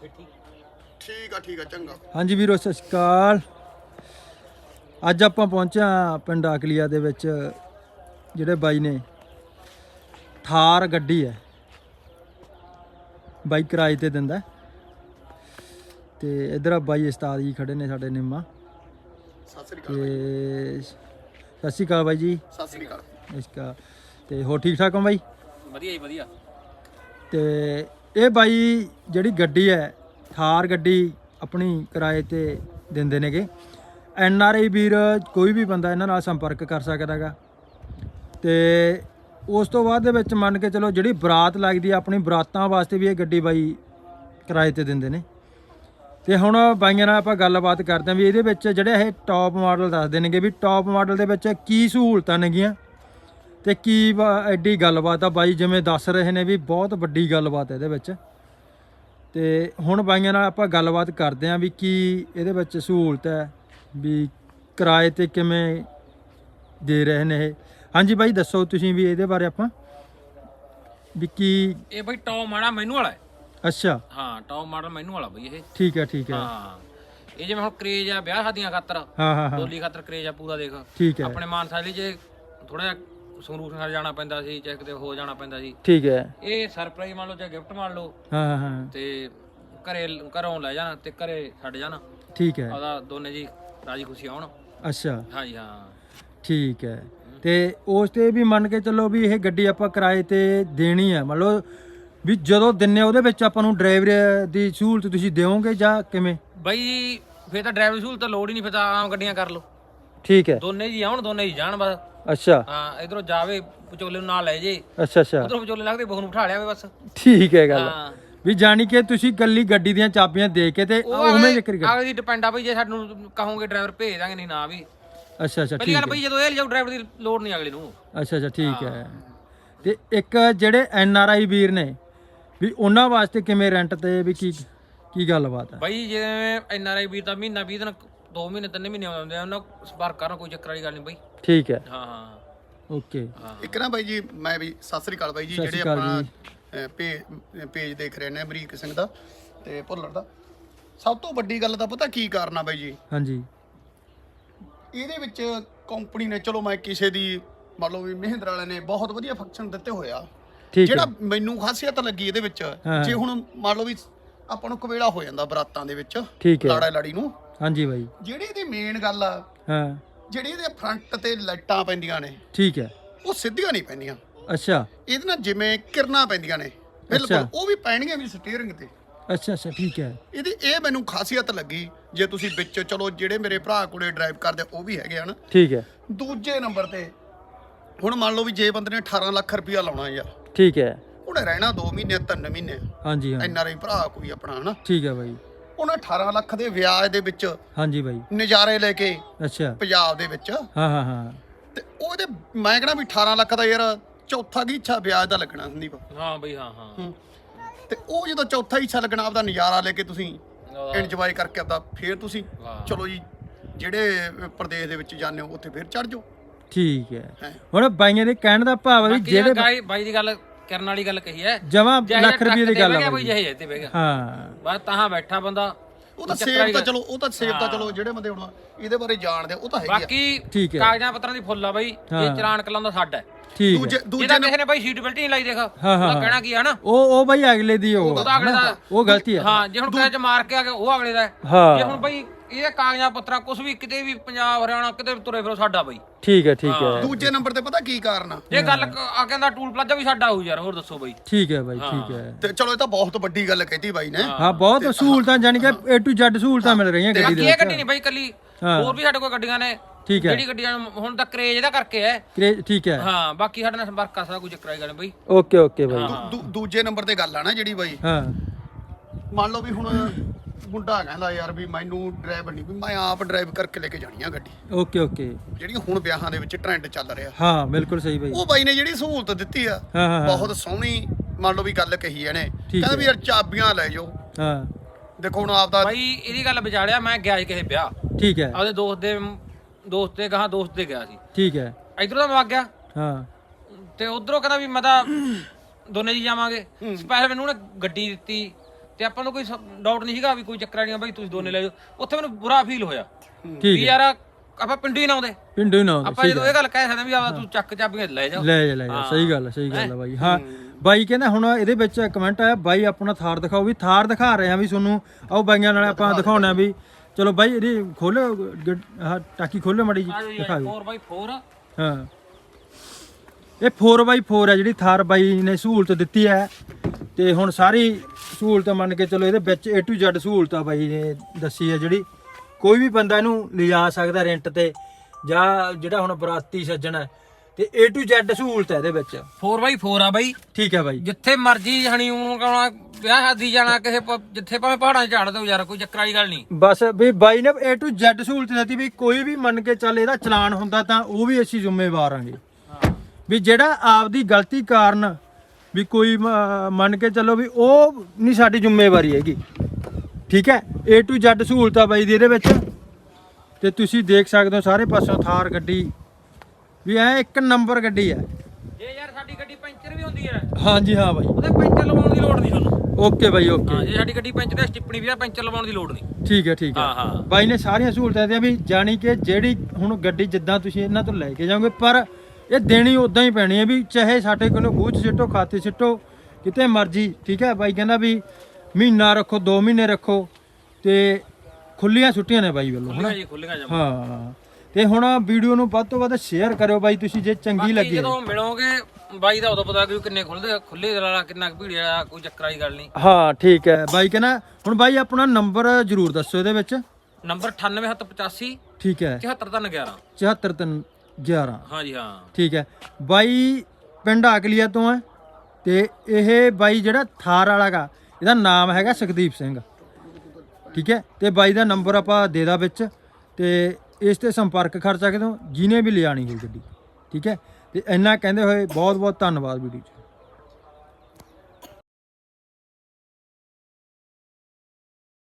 ਠੀਕ। ਆ ਠੀਕ ਆ ਚੰਗਾ। ਹਾਂਜੀ ਵੀਰੋ ਸਤਿ ਸ਼੍ਰੀ ਅਕਾਲ। ਅੱਜ ਆਪਾਂ ਪਹੁੰਚੇ ਹਾਂ ਪਿੰਡ ਆਕਲੀਆ ਦੇ ਵਿੱਚ ਜਿਹੜੇ ਬਾਈ ਨੇ ਥਾਰ ਗੱਡੀ ਹੈ। ਬਾਈ ਕਿਰਾਏ ਤੇ ਦਿੰਦਾ। ਤੇ ਇਧਰ ਆ ਬਾਈ ਉਸਤਾਦ ਜੀ ਖੜੇ ਨੇ ਸਾਡੇ ਨਿੰਮਾ। ਸਤਿ ਸ੍ਰੀ ਅਕਾਲ ਤੇ ਸਤਿ ਸ਼੍ਰੀ ਅਕਾਲ ਬਾਈ ਜੀ। ਸਤਿ ਸ੍ਰੀ ਅਕਾਲ। ਇਸਕਾ ਤੇ ਹੋ ਠੀਕ ਠਾਕ ਹੋ ਬਾਈ? ਵਧੀਆ ਜੀ ਵਧੀਆ। ਤੇ ਇਹ ਬਾਈ ਜਿਹੜੀ ਗੱਡੀ ਹੈ, ਥਾਰ ਗੱਡੀ ਆਪਣੀ ਕਿਰਾਏ ਤੇ ਦਿੰਦੇ ਨੇਗੇ। ਐਨ ਆਰ ਆਈ ਵੀਰ ਕੋਈ ਵੀ ਬੰਦਾ ਇਹਨਾਂ ਨਾਲ ਸੰਪਰਕ ਕਰ ਸਕਦਾ ਹੈਗਾ। ਤੇ ਉਸ ਤੋਂ ਬਾਅਦ ਦੇ ਵਿੱਚ ਮੰਨ ਕੇ ਚਲੋ ਜਿਹੜੀ ਬਰਾਤ ਲੱਗਦੀ ਹੈ, ਆਪਣੀ ਬਰਾਤਾਂ ਵਾਸਤੇ ਵੀ ਇਹ ਗੱਡੀ ਬਾਈ ਕਿਰਾਏ ਤੇ ਦਿੰਦੇ ਨੇ। ਤੇ ਹੁਣ ਬਾਈਆਂ ਨਾਲ ਆਪਾਂ ਗੱਲਬਾਤ ਕਰਦੇ ਹਾਂ ਵੀ ਇਹਦੇ ਵਿੱਚ ਜਿਹੜੇ ਇਹ ਟੌਪ ਮਾਡਲ ਦੱਸਦੇ ਨੇਗੇ ਵੀ ਟੌਪ ਮਾਡਲ ਦੇ ਵਿੱਚ ਕੀ ਸਹੂਲਤਾਂ ਨੇਗੀਆਂ। ਤੇ ਕੀ ਐਡੀ ਗੱਲਬਾਤ ਆ? ਬਾਈ ਜਿਵੇਂ ਦੱਸ ਰਹੇ ਨੇ ਵੀ ਬਹੁਤ ਵੱਡੀ ਗੱਲਬਾਤ ਹੈ ਇਹਦੇ ਵਿੱਚ। ਤੇ ਹੁਣ ਬਾਈਆਂ ਨਾਲ ਆਪਾਂ ਗੱਲਬਾਤ ਕਰਦੇ ਆਂ ਵੀ ਕੀ ਇਹਦੇ ਵਿੱਚ ਸਹੂਲਤ ਹੈ ਵੀ ਕਿਰਾਏ ਤੇ ਕਿਵੇਂ ਦੇ ਰਹੇ ਨੇ ਇਹ। ਹਾਂਜੀ ਬਾਈ ਦੱਸੋ ਤੁਸੀਂ ਵੀ ਇਹਦੇ ਬਾਰੇ ਆਪਾਂ ਵੀ ਕੀ ਇਹ ਬਈ ਟੌਪ ਮਾੜਾ ਮੈਨੂੰ ਵਾਲਾ ਹੈ। ਅੱਛਾ। ਹਾਂ ਟੌਪ ਮਾਡਲ ਮੈਨੂੰ ਵਾਲਾ ਬਈ ਇਹ। ਠੀਕ ਹੈ ਠੀਕ ਹੈ। ਹਾਂ ਇਹ ਜਿਵੇਂ ਹੁਣ ਕਰੇਜ ਆ ਵਿਆਹ ਸ਼ਾਦੀਆਂ ਖਾਤਰ ਹਾਂ ਹਾਂ ਹਾਂ। ਡੋਲੀ ਖਾਤਰ ਕਰੇਜ ਆ ਪੂਰਾ ਦੇਖ। ਠੀਕ ਹੈ। ਆਪਣੇ ਮਾਨਸਾ ਲਈ ਜੇ ਥੋੜਾ ਜਿਹਾ ਸੰਗਰੂਰ ਨਾਲ ਜਾਣਾ ਪੈਂਦਾ ਸੀ ਚਾਹੇ ਕਿਤੇ ਹੋ ਜਾਣਾ ਪੈਂਦਾ ਸੀ। ਠੀਕ ਹੈ। ਇਹ ਸਰਪ੍ਰਾਈਜ਼ ਮੰਨ ਲਓ ਚਾਹੇ ਗਿਫਟ ਮੰਨ ਲਓ ਹਾਂ ਹਾਂ ਹਾਂ। ਤੇ ਘਰੇ ਘਰੋਂ ਲੈ ਜਾਣਾ ਤੇ ਘਰੇ ਛੱਡ ਜਾਣਾ। ਠੀਕ ਹੈ। ਉਹਦਾ ਦੋਨੇ ਜੀ ਰਾਜੀ ਖੁਸ਼ੀ ਆਉਣ। ਅੱਛਾ। ਹਾਂਜੀ ਹਾਂ। ਠੀਕ ਹੈ। ਤੇ ਉਸ ਤੇ ਵੀ ਮੰਨ ਕੇ ਚੱਲੋ ਵੀ ਇਹ ਗੱਡੀ ਆਪਾਂ ਕਿਰਾਏ ਤੇ ਦੇਣੀ ਹੈ। ਮੰਨ ਲਓ ਵੀ ਜਦੋਂ ਦਿੰਨੇ ਉਹਦੇ ਵਿੱਚ ਆਪਾਂ ਨੂੰ ਡਰਾਈਵਰ ਦੀ ਸਹੂਲਤ ਤੁਸੀਂ ਦਿਓਗੇ ਜਾਂ ਕਿਵੇਂ? ਬਈ ਫੇਰ ਤਾਂ ਡਰਾਈਵਰ ਸਹੂਲਤ ਲੋੜ ਹੀ ਨਹੀਂ ਫੇਰ ਤਾਂ ਆਮ ਗੱਡੀਆਂ ਕਰ ਲਓ। ਠੀਕ ਹੈ। ਦੋਨੇ ਜੀ ਆਉਣ ਦੋਨੇ ਜੀ ਜਾਣ ਬਸ। ਅੱਛਾ। ਹਾਂ ਇਧਰੋਂ ਜਾਵੇ ਵਿਚੋਲੇ ਨੂੰ ਨਾਲ ਲੈ ਜੇ। ਅੱਛਾ ਅੱਛਾ। ਉਧਰੋਂ ਵਿਚੋਲੇ ਲੱਗਦੇ ਬਹੂ ਨੂੰ ਬਿਠਾ ਬਸ। ਠੀਕ ਹੈ ਗੱਲ। ਹਾਂ। ਵੀ ਜਾਣੀ ਕਿ ਤੁਸੀਂ ਗੱਲੀ ਗੱਡੀ ਦੀਆਂ ਚਾਬੀਆਂ ਦੇ ਕੇ ਤੇ ਉਹ ਉਵੇਂ ਅਗਲੇ ਜ਼ਿਕਰ ਕਰ ਅਗਲੇ ਦੀ ਡਿਪੈਂਡ ਆ ਬਈ ਜੇ ਸਾਨੂੰ ਕਹੋਗੇ ਡਰਾਈਵਰ ਭੇਜ ਦਾਂਗੇ ਨਹੀਂ ਨਾ ਵੀ। ਅੱਛਾ ਅੱਛਾ ਪਹਿਲੀ ਠੀਕ ਗੱਲ ਬਈ ਜਦੋਂ ਇਹ ਲਿਜਾਓ ਡਰਾਈਵਰ ਦੀ ਲੋੜ ਨਹੀਂ ਅਗਲੇ ਨੂੰ। ਅੱਛਾ ਅੱਛਾ ਠੀਕ ਹੈ। ਤੇ ਇੱਕ ਜਿਹੜੇ ਐਨ ਆਰ ਆਈ ਵੀਰ ਨੇ ਵੀ ਉਹਨਾਂ ਵਾਸਤੇ ਕਿਵੇਂ ਰੈਂਟ ਤੇ ਵੀ ਕੀ ਕੀ ਗੱਲਬਾਤ ਹੈ? ਬਈ ਜਿਵੇਂ ਐਨ ਆਰ ਆਈ ਵੀਰ ਤਾਂ ਮਹੀਨਾ 20 ਦਿਨ 2 ਮਹੀਨੇ 3 ਮਹੀਨੇ ਆਉਂਦੇ ਆ ਉਹਨਾਂ ਸੰਪਰਕ ਕਰਨ ਕੋਈ ਚੱਕਰ ਵਾਲੀ ਗੱਲ ਨਹੀਂ ਬਈ। ਠੀਕ ਹੈ। ਹਾਂ ਹਾਂ। ਓਕੇ। ਹਾਂ। ਇੱਕ ਨਾ ਬਾਈ ਜੀ ਮੈਂ ਵੀ ਸਤਿ ਸ੍ਰੀ ਅਕਾਲ ਬਾਈ ਜੀ ਸਤਿ ਸ੍ਰੀ ਜਿਹੜੇ ਅਕਾਲ ਆਪਣਾ ਪੇਜ ਪੇਜ ਦੇਖ ਰਹੇ ਨੇ ਅਮਰੀਕ ਸਿੰਘ ਦਾ ਤੇ ਭੁੱਲਰ ਦਾ। ਸਭ ਤੋਂ ਵੱਡੀ ਗੱਲ ਤਾਂ ਪਤਾ ਕੀ ਕਾਰਨ ਆ ਬਾਈ ਜੀ? ਹਾਂਜੀ। ਇਹਦੇ ਵਿੱਚ ਕੰਪਨੀ ਨੇ ਚਲੋ ਮੈਂ ਕਿਸੇ ਦੀ ਮੰਨ ਲਓ ਵੀ ਮਹਿੰਦਰ ਵਾਲੇ ਨੇ ਬਹੁਤ ਵਧੀਆ ਫੰਕਸ਼ਨ ਦਿੱਤੇ ਹੋਇਆ ਠੀਕ ਜਿਹੜਾ ਮੈਨੂੰ ਖਾਸੀਅਤ ਲੱਗੀ ਇਹਦੇ ਵਿੱਚ ਹਾਂ। ਜੇ ਹੁਣ ਮੰਨ ਲਓ ਵੀ ਆਪਾਂ ਨੂੰ ਕਵੇਲਾ ਹੋ ਜਾਂਦਾ ਬਰਾਤਾਂ ਦੇ ਵਿੱਚ ਠੀਕ ਹੈ। ਲਾੜਾ ਲਾੜੀ ਨੂੰ ਹਾਂਜੀ ਬਾਈ। ਜਿਹੜੀ ਇਹਦੀ ਮੇਨ ਗੱਲ ਆ ਹਾਂ। ਜਿਹੜੀ ਇਹਦੇ ਫਰੰਟ ਤੇ ਲਾਈਟਾਂ ਪੈਂਦੀਆਂ ਨੇ ਠੀਕ ਹੈ। ਉਹ ਸਿੱਧੀਆਂ ਨਹੀਂ ਪੈਂਦੀਆਂ। ਅੱਛਾ। ਇਹਦੇ ਨਾਲ ਜਿਵੇਂ ਕਿਰਨਾਂ ਪੈਂਦੀਆਂ ਨੇ ਬਿਲਕੁਲ। ਉਹ ਵੀ ਪੈਣਗੀਆਂ ਵੀ ਸਟੀਅਰਿੰਗ ਤੇ। ਅੱਛਾ ਅੱਛਾ ਠੀਕ ਹੈ। ਇਹਦੀ ਇਹ ਮੈਨੂੰ ਖਾਸੀਅਤ ਲੱਗੀ ਜੇ ਤੁਸੀਂ ਵਿੱਚ ਚਲੋ ਜਿਹੜੇ ਮੇਰੇ ਭਰਾ ਕੋਲੇ ਡਰਾਈਵ ਕਰਦੇ ਉਹ ਵੀ ਹੈਗੇ ਹਨ ਠੀਕ ਹੈ। ਦੂਜੇ ਨੰਬਰ ਤੇ ਹੁਣ ਮੰਨ ਲਓ ਵੀ ਜੇ ਬੰਦੇ ਨੇ 18 ਲੱਖ ਰੁਪਇਆ ਲਾਉਣਾ ਯਾਰ ਠੀਕ ਹੈ। ਉਹਨੇ ਰਹਿਣਾ 2 ਮਹੀਨੇ 3 ਮਹੀਨੇ। ਹਾਂਜੀ ਹਾਂ। ਐਨ ਆਰ ਆਈ ਭਰਾ ਕੋਈ ਆਪਣਾ ਹਨਾ? ਠੀਕ ਹੈ ਬਾਈ। ਉਹਨੇ 18 ਲੱਖ ਦੇ ਵਿਆਜ ਦੇ ਵਿੱਚ ਹਾਂਜੀ ਬਾਈ। ਨਜ਼ਾਰੇ ਲੈ ਕੇ ਅੱਛਾ। ਪੰਜਾਬ ਦੇ ਵਿੱਚ। ਹਾਂ ਹਾਂ ਹਾਂ। ਤੇ ਉਹਦੇ ਮੈਂ ਕਹਿੰਦਾ ਵੀ 18 ਲੱਖ ਦਾ ਯਾਰ ਚੌਥਾ ਕੀ ਇੱਛਾ ਵਿਆਜ ਦਾ ਲੱਗਣਾ ਸੰਦੀਪ? ਹਾਂ ਬਈ ਹਾਂ ਹਾਂ। ਤੇ ਉਹ ਜਦੋਂ ਚੌਥਾ ਹਿੱਸਾ ਲੱਗਣਾ ਆਪਦਾ ਨਜ਼ਾਰਾ ਲੈ ਕੇ ਤੁਸੀਂ ਇੰਜੋਏ ਕਰਕੇ ਆਪਦਾ ਫੇਰ ਤੁਸੀਂ। ਚਲੋ ਜੀ ਜਿਹੜੇ ਪ੍ਰਦੇਸ਼ ਦੇ ਵਿੱਚ ਜਾਂਦੇ ਹੋ ਉੱਥੇ ਫੇਰ ਚੜ ਜਾਓ। ਠੀਕ ਹੈ। ਹੁਣ ਬਾਈਆਂ ਦੇ ਕਹਿਣ ਦਾ ਭਾਵ ਹੈ ਜਿਹੜੇ ਬਾਈ ਦੀ ਗੱਲ ਕਰਨ ਵਾਲੀ ਗੱਲ ਕਹੀ ਹੈ। ਜਮਾ ਜਿਹੇ ਲੱਖ ਰੁਪਏ ਦੀ ਗੱਲ ਆ ਬਾਈ। ਬਈ ਜਿਹੇ ਤੇ ਹਾਂ। ਬਸ ਤਾਂ ਬੈਠਾ ਬੰਦਾ। ਉਹ ਤਾਂ ਸੇਵ ਤਾਂ ਚਲੋ ਉਹ ਤਾਂ ਸੇਵ ਤਾਂ ਚਲੋ ਜਿਹੜੇ ਬੰਦੇ ਹੁਣ ਇਹਦੇ ਬਾਰੇ ਜਾਣਦੇ ਉਹ ਤਾਂ ਹੈਗੀ ਆ। ਬਾਕੀ ਠੀਕ ਹੈ। ਕਾਗਜ਼ਾਂ ਪੱਤਰਾਂ ਦੀ ਫੁੱਲ ਆ ਬਈ। ਇਹ ਚਲਾਨ ਕਲਾਉਂਦਾ ਸਾਡਾ ਹੈ। ਠੀਕ ਦੂਜੇ ਦੂਜੇ ਕਿਸੇ ਨੇ ਬਈ ਨਹੀਂ ਲਾਈ ਦੇਖ ਕਹਿਣਾ ਕੀ ਹੈ ਨਾ? ਉਹ ਉਹ ਬਾਈ ਅਗਲੇ ਦੀ ਉਹ ਉਹਦਾ ਅਗਲੇ ਦਾ ਉਹ ਗਲਤੀ ਹੈ ਹਾਂ ਜੇ ਹੁਣ ਕਿਸੇ ਚ ਮਾਰ ਕੇ ਆ ਗਿਆ ਉਹ ਅਗਲੇ ਦਾ ਹੈ। ਹਾਂ। ਜੇ ਹੁਣ ਬਈ ਇਹ ਕਾਗਜ਼ਾਂ ਪੱਤਰਾਂ ਕੁਝ ਵੀ ਕਿਤੇ ਵੀ ਪੰਜਾਬ ਹਰਿਆਣਾ ਕਿਤੇ ਵੀ ਤੁਰੇ ਫਿਰੋ ਸਾਡਾ ਬਈ। ਠੀਕ ਹੈ ਠੀਕ ਹੈ। ਦੂਜੇ ਨੰਬਰ ਤੇ ਪਤਾ ਕੀ ਕਾਰਨ ਆ? ਜੇ ਗੱਲ ਕ- ਆ ਕਹਿੰਦਾ ਟੂਲ ਪਲਾਜ਼ਾ ਵੀ ਸਾਡਾ ਹੋਊ ਯਾਰ ਹੋਰ ਦੱਸੋ ਬਈ। ਠੀਕ ਹੈ ਬਾਈ ਠੀਕ ਹੈ। ਤੇ ਚਲੋ ਇਹ ਤਾਂ ਬਹੁਤ ਵੱਡੀ ਗੱਲ ਕਹਿਤੀ ਬਾਈ ਨੇ। ਹਾਂ। ਬਹੁਤ ਸਹੂਲਤਾਂ ਜਾਨੀ ਕਿ A to Z ਸਹੂਲਤਾਂ ਮਿਲ ਰਹੀਆਂ ਗੱਡੀ ਬਾਕੀ ਦੇ ਇਹ ਗੱਡੀ ਨਹੀਂ ਬਈ ਕੱਲੀ ਹਾਂ। ਹੋਰ ਵੀ ਸਾਡੇ ਕੋਲ ਗੱਡੀਆਂ ਨੇ। ਠੀਕ ਹੈ। ਜਿਹੜੀ ਗੱਡੀਆਂ ਨੂੰ ਹੁਣ ਤਾਂ ਕਰੇਜ ਇਹਦਾ ਕਰਕੇ ਹੈ। ਕਰੇ- ਠੀਕ ਹੈ। ਹਾਂ ਬਾਕੀ ਸਾਡੇ ਨਾਲ ਸੰਪਰਕ ਕਰ ਸਕਦਾ ਕੋਈ ਚੱਕਰ ਵਾਲੀ ਗੱਲ ਨਹੀਂ ਬਈ। ਓਕੇ ਓਕੇ ਬਾਈ। ਦੂ- ਦੂਜੇ ਨੰਬਰ ਤੇ ਗੱਲ ਆ ਨਾ ਜਿਹੜੀ ਬਾਈ। ਹਾਂ। ਮੰਨ ਲਓ ਵੀ ਹੁਣ ਮੁੰਡਾ ਕਹਿੰਦਾ ਯਾਰ ਵੀ ਮੈਨੂੰ ਡਰਾਈਵਰ ਨਹੀਂ ਵੀ ਮੈਂ ਆਪ ਡਰਾਈਵ ਕਰਕੇ ਲੈ ਕੇ ਜਾਣੀ ਆ ਗੱਡੀ। Okay okay. ਜਿਹੜੀ ਹੁਣ ਵਿਆਹਾਂ ਦੇ ਵਿੱਚ ਟ੍ਰੈਂਡ ਚੱਲ ਰਿਹਾ। ਹਾਂ ਬਿਲਕੁਲ ਸਹੀ ਬਾਈ। ਉਹ ਬਾਈ ਨੇ ਜਿਹੜੀ ਸਹੂਲਤ ਦਿੱਤੀ ਆ ਹਾਂ ਹਾਂ ਹਾਂ। ਬਹੁਤ ਸੋਹਣੀ ਮੰਨ ਲਓ ਵੀ ਗੱਲ ਕਹੀ ਇਹਨੇ। ਕਹਿੰਦਾ ਵੀ ਯਾਰ ਚਾਬੀਆਂ ਲੈ ਜਾਓ। ਹਾਂ। ਦੇਖੋ ਹੁਣ ਆਪਦਾ ਬਾਈ ਇਹਦੀ ਗੱਲ ਵਿਚਾੜਿਆ ਮੈਂ ਗਿਆ ਸੀ ਕਿਸੇ ਵਿਆਹ। ਠੀਕ ਹੈ। ਆਪਦੇ ਦੋਸਤ ਦੇ ਦੋਸਤ ਦੇ ਗਾਹਾਂ ਦੋਸਤ ਦੇ ਗਿਆ ਸੀ। ਠੀਕ ਹੈ। ਇਧਰੋਂ ਤਾਂ ਵਗ ਗਿਆ। ਹਾਂ। ਤੇ ਉਧਰੋਂ ਕਹਿੰਦਾ ਵੀ ਮੈਂ ਤਾਂ ਦੋਨੇ ਜੀ ਜਾਵਾਂਗੇ। ਸਪੈਸ਼ਲ ਮੈਨੂੰ ਉਹਨੇ ਗੱਡੀ ਦਿੱਤੀ। ਤੇ ਆਪਾਂ ਨੂੰ ਕੋਈ ਡਾਊਟ ਨਹੀਂ ਸੀਗਾ ਵੀ ਕੋਈ ਚੱਕਰ ਨਹੀਂ ਬਾਈ ਤੁਸੀਂ ਦੋਨੇ ਲੈ ਜਾਓ। ਉੱਥੇ ਮੈਨੂੰ ਬੁਰਾ ਫੀਲ ਹੋਇਆ। ਵੀ ਠੀਕ ਹੈ। ਯਾਰ ਆਪਾਂ ਪਿੰਡੂ ਹੀ ਨਾ ਆਉਂਦੇ। ਪਿੰਡੂ ਹੀ ਨਾ ਆਉਂਦੇ, ਆਪਾਂ ਜਦੋਂ ਇਹ ਗੱਲ ਕਹਿ ਸਕਦੇ ਵੀ ਆ ਤੂੰ ਚੱਕ ਚਾਬੀਆਂ ਲੈ ਜਾ। ਲੈ ਜਾ ਲੈ ਜਾ ਸਹੀ ਗੱਲ ਹੈ ਸਹੀ ਗੱਲ ਹੈ? ਬਾਈ। ਹਾਂ ਬਾਈ ਕਹਿੰਦਾ ਹੁਣ ਇਹਦੇ ਵਿੱਚ ਕਮੈਂਟ ਆਇਆ ਬਾਈ ਆਪਣਾ ਥਾਰ ਦਿਖਾਓ ਵੀ ਥਾਰ ਦਿਖਾ ਰਹੇ ਆ ਵੀ ਤੁਹਾਨੂੰ। ਆਓ ਬਾਈਆਂ ਨਾਲ ਆਪਾਂ ਦਿਖਾਉਣਾ ਆ ਵੀ। ਚਲੋ ਬਾਈ ਇਹਦੀ ਖੋਲੋ ਟਾਕੀ ਖੋਲੋ ਮੜੀ ਜੀ ਦਿਖਾਓ 4x4 ਹਾਂ। ਇਹ 4x4 ਹੈ ਜਿਹੜੀ ਥਾਰ ਬਾਈ ਨੇ ਸਹੂਲਤ ਦਿੱਤੀ ਹੈ। ਤੇ ਹੁਣ ਸਾਰੀ ਸਹੂਲਤ ਮੰਨ ਕੇ ਚਲੋ ਇਹਦੇ ਵਿੱਚ A to Z ਸਹੂਲਤ ਆ ਬਾਈ ਨੇ ਦੱਸੀ ਹੈ ਜਿਹੜੀ। ਕੋਈ ਵੀ ਬੰਦਾ ਇਹਨੂੰ ਲਿਜਾ ਸਕਦਾ ਰੈਂਟ ਤੇ ਜਾਂ ਜਿਹੜਾ ਹੁਣ ਬਰਾਤੀ ਸੱਜਣ ਹੈ ਤੇ A to Z ਸਹੂਲਤ ਹੈ ਇਹਦੇ ਵਿੱਚ। 4x4 ਆ ਬਾਈ। ਠੀਕ ਹੈ ਬਾਈ। ਜਿੱਥੇ ਮਰਜ਼ੀ ਹਨੀਮੂਨ ਕਰਾਉਣਾ ਵਿਆਹ ਸ਼ਾਦੀ ਜਾਣਾ ਕਿਸੇ ਪ- ਜਿੱਥੇ ਭਾਵੇਂ ਪਹਾੜਾਂ 'ਚ ਝਾੜ ਦੋ ਯਾਰ ਕੋਈ ਚੱਕਰ ਵਾਲੀ ਗੱਲ ਨਹੀਂ। ਬਸ ਵੀ ਬਾਈ ਨੇ A to Z ਸਹੂਲਤ ਦਿੱਤੀ ਵੀ ਕੋਈ ਵੀ ਮੰਨ ਕੇ ਚੱਲ ਇਹਦਾ ਚਲਾਨ ਹੁੰਦਾ ਤਾਂ ਉਹ ਵੀ ਅਸੀਂ ਜ਼ਿੰਮੇਵਾਰ ਆਂਗੇ ਵੀ ਜਿਹੜਾ ਆਪਦੀ ਗਲਤੀ ਕਾਰਨ ਵੀ ਕੋਈ ਮੰਨ ਕੇ ਚੱਲੋ ਵੀ ਉਹ ਨਹੀਂ ਸਾਡੀ ਜ਼ਿੰਮੇਵਾਰੀ ਹੈਗੀ। ਠੀਕ ਹੈ? A to Z ਸਹੂਲਤ ਬਾਈ ਦੀ ਇਹਦੇ ਵਿੱਚ। ਤੇ ਤੁਸੀਂ ਦੇਖ ਸਕਦੇ ਹੋ ਸਾਰੇ ਪਾਸੋਂ ਥਾਰ ਗੱਡੀ। ਵੀ ਐ ਇੱਕ ਨੰਬਰ ਗੱਡੀ ਹੈ। ਜੇ ਯਾਰ ਸਾਡੀ ਗੱਡੀ ਪੈਂਚਰ ਵੀ ਹੁੰਦੀ ਹੈ। ਹਾਂਜੀ ਹਾਂ ਬਾਈ। ਉਹਦੇ ਪੈਂਚਰ ਲਵਾਉਣ ਦੀ ਲੋੜ ਨਹੀਂ ਤੁਹਾਨੂੰ ਓਕੇ ਬਾਈ ਹਾਂ ਓਕੇ ਜੇ ਸਾਡੀ ਗੱਡੀ ਪੈਂਚਰ ਹੈ ਸਟਿੱਪਣੀ ਵੀ ਆ ਪੈਂਚਰ ਲਵਾਉਣ ਦੀ ਲੋੜ ਨਹੀਂ। ਠੀਕ ਹੈ ਠੀਕ ਹੈ। ਹਾਂ ਹਾਂ। ਬਾਈ ਨੇ ਸਾਰੀਆਂ ਸਹੂਲਤਾਂ ਦਿੱਤੀਆਂ ਵੀ ਜਾਣੀ ਕਿ ਜਿਹੜੀ ਹੁਣ ਗੱਡੀ ਜਿੱਦਾਂ ਤੁਸੀਂ ਇਹਨਾਂ ਤੋਂ ਲੈ ਕੇ ਜਾਓਗੇ ਪਰ ਇਹ ਦੇਣੀ ਉਦਾਂ ਹੀ ਪੈਣੀ ਹੈ ਵੀ ਚਾਹੇ ਸਾਡੇ ਕੋਲੋਂ ਖੂਚ ਸਿੱਟੋ ਖਾਤੇ ਸਿੱਟੋ ਕਿਤੇ ਮਰਜ਼ੀ ਠੀਕ ਹੈ ਬਾਈ? ਕਹਿੰਦਾ ਵੀ ਮਹੀਨਾ ਰੱਖੋ 2 ਮਹੀਨੇ ਰੱਖੋ ਤੇ ਖੁੱਲੀਆਂ ਛੁੱਟੀਆਂ ਨੇ ਬਾਈ ਵੱਲੋਂ ਹਨਾ? ਖੁੱਲੀਆਂ ਜੀ ਖੁੱਲੀਆਂ ਜਮਾ। ਹਾਂ ਤੇ ਹੁਣ ਵੀਡੀਓ ਨੂੰ ਵੱਧ ਤੋਂ ਵੱਧ ਸ਼ੇਅਰ ਕਰਿਓ ਬਾਈ ਤੁਸੀਂ ਜੇ ਚੰਗੀ ਲੱਗੀ। ਜਦੋਂ ਮਿਲੋਗੇ ਬਾਈ ਦਾ ਉਦੋਂ ਪਤਾ ਕਿ ਕਿੰਨੇ ਖੁੱਲਦੇ ਖੁੱਲੇ ਵਾਲਾ ਕਿੰਨਾ ਭੀੜ ਵਾਲਾ ਕੋਈ ਚੱਕਰ ਵਾਲੀ ਗੱਲ ਨਹੀਂ। ਹਾਂ ਠੀਕ ਹੈ। ਬਾਈ ਕਹਿੰਦਾ ਹੁਣ ਬਾਈ ਆਪਣਾ ਨੰਬਰ ਜ਼ਰੂਰ ਦੱਸੋ ਇਹਦੇ ਵਿੱਚ। ਨੰਬਰ 98785 ਠੀਕ ਹੈ। 74311 74 ਤਿੰਨ 11 ਹਾਂਜੀ ਹਾਂ। ਠੀਕ ਹੈ। ਬਾਈ ਪਿੰਡ ਆਕਲੀਆ ਤੋਂ ਹੈ ਤੇ ਇਹ ਬਾਈ ਜਿਹੜਾ ਥਾਰ ਵਾਲਾ ਗਾ ਇਹਦਾ ਨਾਮ ਹੈਗਾ ਸੁਖਦੀਪ ਸਿੰਘ। ਠੀਕ ਹੈ। ਤੇ ਬਾਈ ਦਾ ਨੰਬਰ ਆਪਾਂ ਦੇ ਦਾ ਵਿੱਚ ਤੇ ਇਸ ਤੇ ਸੰਪਰਕ ਕਰ ਸਕਦੇ ਹੋ ਜਿਹਨੇ ਵੀ ਲਿਆਣੀ ਹੋਈ ਗੱਡੀ। ਠੀਕ ਹੈ। ਤੇ ਇੰਨਾ ਕਹਿੰਦੇ ਹੋਏ ਬਹੁਤ ਬਹੁਤ ਧੰਨਵਾਦ ਵੀਡੀਓ